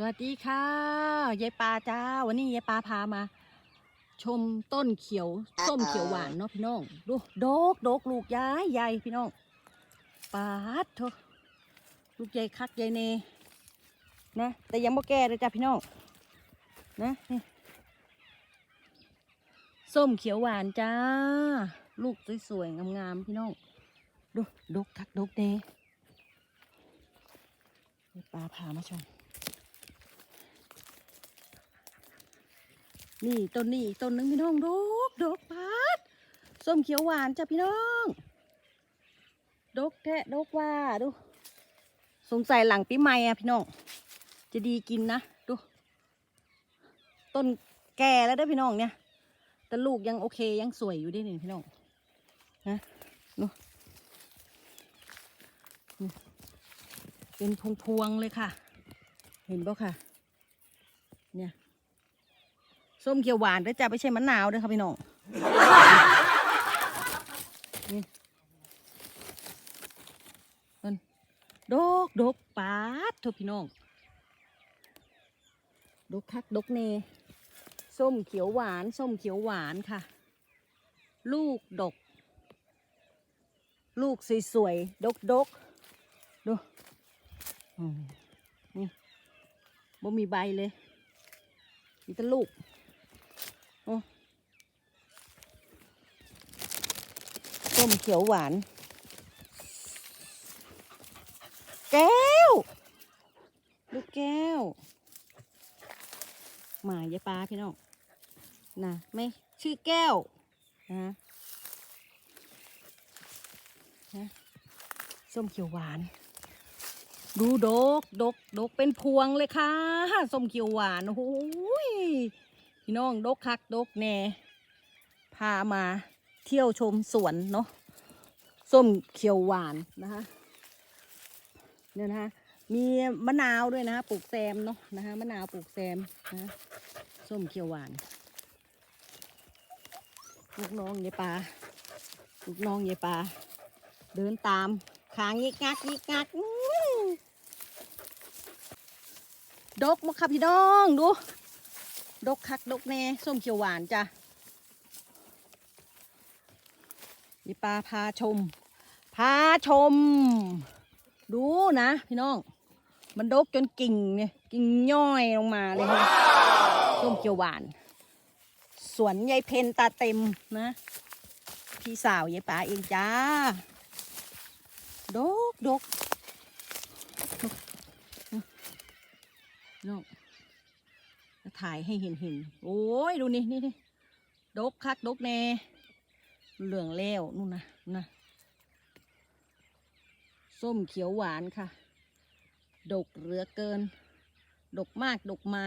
สวัสดีค่ะยายปาจ้า วันนี้ยายปาพามา ชมต้นเขียวส้มเขียวหวานเนาะพี่น้องดูดกดกลูกย้ายใหญ่พี่น้องปาดเถอะลูกใหญ่คักใหญ่เนนะแต่ยังบ่แก่เลยจ้ะพี่น้องนะนี่ส้มเขียวหวานจ้า ลูกสวยๆงามๆพี่น้องดูดกคักดกเดยายปาพามาชม นี่ต้นนี้ต้นนึงพี่น้องดกดกพัดส้มเขียวหวานจ้ะพี่น้องดกแทะดกว่าดู สงสัยหลังปีใหม่อะพี่น้อง จะดีกินนะดู ต้นแก่แล้วเด้พี่น้องเนี่ย แต่ลูกยังโอเคยังสวยอยู่ดินี่พี่น้องนะดูเป็นพวงๆเลยค่ะ เห็นปะค่ะ เนี่ย ส้มเขียวหวานด้วยจ้ะไม่ใช่มะนาวด้วยครับพี่น้องนี่มันดกดกปาดทุกพี่น้อง ดกคักดกเนส้มเขียวหวานส้มเขียวหวานค่ะ ลูกดก ลูกสวยๆดกดกดูนี่บ่มีใบเลยมีแต่ลูก ส้มเขียวหวาน แก้ว ลูกแก้ว หมายายปลาพี่น้องนะไม่ชื่อแก้วนะนะส้มเขียวหวาน ดูดกดกดกเป็นพวงเลยค่ะส้มเขียวหวานโอ้ยพี่น้องดกคักดกแน่พามา เที่ยวชมสวนเนาะส้มเขียวหวานนะคะเนี่ยนะคะมีมะนาวด้วยนะคะปลูกแซมเนาะนะคะมะนาวปลูกแซมนะส้มเขียวหวานลูกน้องยายปลาลูกน้องยายปลาเดินตามขางยิกงักยิกงักอื้อดกมาค่ะพี่น้องดู ดกคักดกแน่ส้มเขียวหวานจ้ะ มีปลาพาชม พาชม ดูนะพี่น้อง มันดกจนกิ่งเนี่ยกิ่งย่อยลงมาเลยนะส้มเขียวหวาน สวนยายเพนตาเต็มนะ พี่สาวยายปลาเองจ้า ดกดกดกน้องถ่ายให้เห็นเห็น โอ้ย ดูนี่นี่นี่ดกคักดกแน่ เหลืองแล้วนู่นนะนะส้มเขียวหวานค่ะ ดกเหลือเกิน ดกมากดกไม้